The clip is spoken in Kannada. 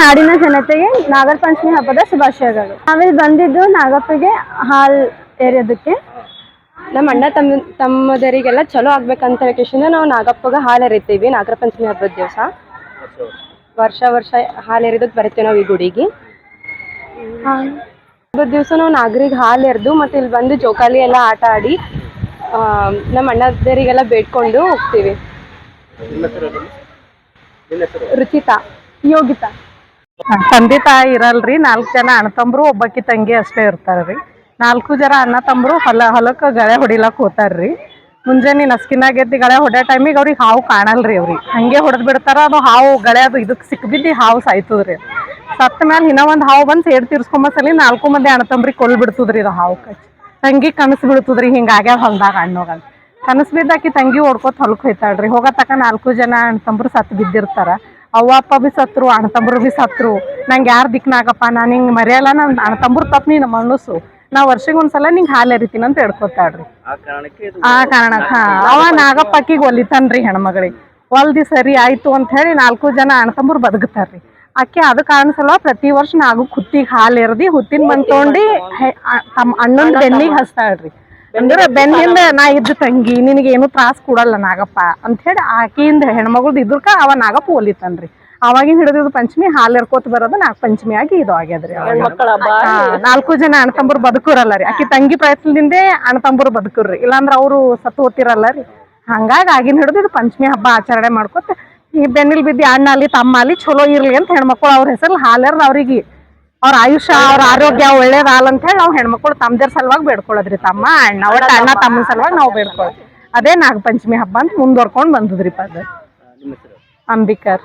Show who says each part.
Speaker 1: ನಾಡಿನ ಜನತೆಗೆ ನಾಗರ ಪಂಚಮಿ ಹಬ್ಬದ ಶುಭಾಶಯಗಳು. ನಾವಿಲ್ಲಿ ಬಂದಿದ್ದು ನಾಗಪ್ಪಗೆ ಹಾಲ್ ಎರೆಯೋದಕ್ಕೆ
Speaker 2: ನಮ್ಮ ಅಣ್ಣ ತಮ್ಮ ತಮ್ಮದರಿಗೆಲ್ಲ ಚಲೋ ಆಗ್ಬೇಕಂತ ಹೇಳ್ಕೇಶಿಂದ ನಾವು ನಾಗಪ್ಪಗ ಹಾಲು ಎರಿತೀವಿ ನಾಗರ ಪಂಚಮಿ ಹಬ್ಬದ ದಿವಸ. ವರ್ಷ ವರ್ಷ ಹಾಲು ಎರಿದಕ್ಕೆ ಬರ್ತೀವಿ ನಾವು ಈ ಗುಡಿಗೆ. ಹಬ್ಬದ ದಿವಸ ನಾವು ನಾಗರಿಗೆ ಹಾಲು ಎರೆದು ಮತ್ತೆ ಇಲ್ಲಿ ಬಂದು ಜೋಕಾಲಿ ಎಲ್ಲ ಆಟ ಆಡಿ ಆ, ನಮ್ಮ ಅಣ್ಣದರಿಗೆಲ್ಲ ಬೇಡ್ಕೊಂಡು ಹೋಗ್ತೀವಿ. ರುಚಿತಾ
Speaker 1: ಯೋಗಿತಾ.
Speaker 3: ತಂದೆ ತಾಯಿ ಇರಲ್ರಿ, ನಾಲ್ಕು ಜನ ಅಣ್ಣ ತಮ್ಮರು, ಒಬ್ಬಾಕಿ ತಂಗಿ ಅಷ್ಟೇ ಇರ್ತಾರ್ರಿ. ನಾಲ್ಕು ಜನ ಅಣ್ಣ ತಮ್ಮರು, ಹೊಲ, ಹೊಲಕ್ಕೆ ಗಳೆ ಹೊಡಿಲಕ್ ಹೋತಾರ್ರಿ. ಮುಂಜಾನೆ ನಸ್ಕಿನಾಗ ಎದ್ದು ಗಳೆ ಹೊಡ್ಯೋ ಟೈಮಿಗೆ ಅವ್ರಿಗೆ ಹಾವು ಕಾಣಲ್ರಿ ಅವ್ರಿಗೆ. ಹಂಗೆ ಹೊಡೆದ್ ಬಿಡ್ತಾರ, ಅದು ಹಾವು, ಗಳೆ ಅದು ಇದಕ್ಕೆ ಸಿಕ್ಬಿದ್ದು ಹಾವು ಸಾಯ್ತದ್ರಿ. ಸತ್ತ ಮೇಲೆ ಇನ್ನೂ ಒಂದು ಹಾವು ಬಂದು ಸೇಡ್ ತೀರ್ಸ್ಕೊಂಬಸಲಿ ನಾಲ್ಕು ಮಂದಿ ಅಣ್ಣ ತಮ್ಮರಿಗೆ ಕೊಲ್ ಬಿಡ್ತದ್ರಿ ಇದು ಹಾವು ಕಚ್ಚಿ ತಂಗಿ ಕನಸು ಬಿಡ್ತದ್ರಿ ಹಿಂಗಾಗ್ಯಾವ ಹೊಲ್ದಾಗ ಹಣ್ಣೋಗಲ್ ಕನಸು ಬಿದ್ದಾಕಿ ತಂಗಿ ಓಡ್ಕೊತ ಹೊಲಕ್ಕೆ ಹೋಯ್ತಾಳ್ರಿ. ಹೋಗೋ ನಾಲ್ಕು ಜನ ಅಣ್ಣ ತಂಬ್ರು ಸತ್ತು ಬಿದ್ದಿರ್ತಾರ. ಅವ್ವ ಅಪ್ಪ ಬಿ ಸತ್ರು ಅಣ್ಣ ತಮ್ಮರು ಬಿ ಸತ್ರು. ನಂಗೆ ಯಾರು ದಿಕ್ನಾಗಪ್ಪ? ನಾನು ಹಿಂಗೆ ಮರೆಯಲ್ಲ ನನ್ನ ಅಣ್ಣ ತಮ್ಮರು ತಪ್ಪು ನೀನು ಮಣ್ಣುಸು. ನಾ ವರ್ಷಕ್ಕೆ ಒಂದ್ಸಲ ನಿಂಗೆ ಹಾಲು ಎರಿತೀನಿ ಅಂತ ಹೇಳ್ಕೊತಾಳ್ರಿ ಆ ಕಾರಣಕ್ಕೆ ಹಾ ಅವ ನಾಗಪ್ಪಕ್ಕಿಗೆ ಒಲಿತಾನ್ರಿ ಹೆಣ್ಮಗಳಿಗೆ. ಒಲ್ದಿ ಸರಿ ಆಯ್ತು ಅಂತ ಹೇಳಿ ನಾಲ್ಕು ಜನ ಅಣ್ಣ ತಮ್ಮರು ಬದುಕ್ತಾರ್ರಿ. ಅಕ್ಕಿ ಅದು ಕಾರಣ ಸಲ ಪ್ರತಿ ವರ್ಷ ನಾಗು ಕುತ್ತಿಗೆ ಹಾಲು ಎರ್ದಿ ಹುತ್ತಿನ ಬಂದ್ ತೊಗೊಂಡು ತಮ್ಮ ಅಣ್ಣನ ಬೆನ್ನಿಗೆ ಹಚ್ತಾಳ್ರಿ ಅಂದ್ರೆ ಬೆನ್ನಿಂದ ನಾ ಇದ್ದ ತಂಗಿ ನಿನಗೆ ಏನು ತ್ರಾಸ ಕೊಡಲ್ಲ ನಾಗಪ್ಪ. ಅಂತ ಹೇಳಿ ಆಕೆಯಿಂದ ಹೆಣ್ಮಗಳದ್ದು ಇದ್ರಕ ಅವ ನಾಗಪ್ಪ ಒಲಿತಾನ್ರಿ. ಅವಾಗಿನ ಹಿಡಿದಿದ್ದು ಪಂಚಮಿ ಹಾಲು ಎರ್ಕೋತ ಬರೋದು ನಾಲ್ಕು ಪಂಚಮಿ ಆಗಿ ಇದು ಆಗ್ಯದ್ರಿ ನಾಲ್ಕು ಜನ ಅಣ್ಣ ತಂಬರ್ ಬದುಕುರಲ್ಲ ರೀ. ಆಕಿ ತಂಗಿ ಪ್ರಯತ್ನದಿಂದೇ ಅಣ್ಣ ತಮ್ಮರು ಬದುಕುರ್ರಿ. ಇಲ್ಲಾಂದ್ರ ಅವರು ಸತ್ತು ಓದ್ತಿರಲ್ಲ ರೀ. ಹಂಗಾಗಿ ಆಗಿನ ಹಿಡಿದು ಇದು ಪಂಚಮಿ ಹಬ್ಬ ಆಚರಣೆ ಮಾಡ್ಕೊತ ಈ ಬೆನ್ನಿಲ್ ಬಿದ್ದು ಅಣ್ಣ ಅಲ್ಲಿ ತಮ್ಮ ಅಲ್ಲಿ ಚಲೋ ಇರ್ಲಿ ಅಂತ ಹೆಣ್ಮಕ್ಳು ಅವ್ರ ಹೆಸರು ಹಾಲರ್ ಅವ್ರಿಗೆ. ಅವ್ರ ಆಯುಷ್ಯ, ಅವ್ರ ಆರೋಗ್ಯ ಅಂತ ಹೇಳಿ ನಾವು ಹೆಣ್ಮಕ್ಳು ತಮ್ಮದ್ರ ಸಲುವಾಗಿ ಬೇಡ್ಕೊಳ್ಳೋದ್ರಿ ತಮ್ಮ. ಅಣ್ಣ ಅಣ್ಣ ತಮ್ಮ ಸಲುವಾಗಿ ನಾವು ಬೇಡ್ಕೊಳ್ಳೋದು ಅದೇ ನಾಗಪಂಚಮಿ ಹಬ್ಬ ಅಂತ ಮುಂದುವರ್ಕೊಂಡು ಬಂದದ್ರಿ ಅದು. ಅಂಬಿಕರ್.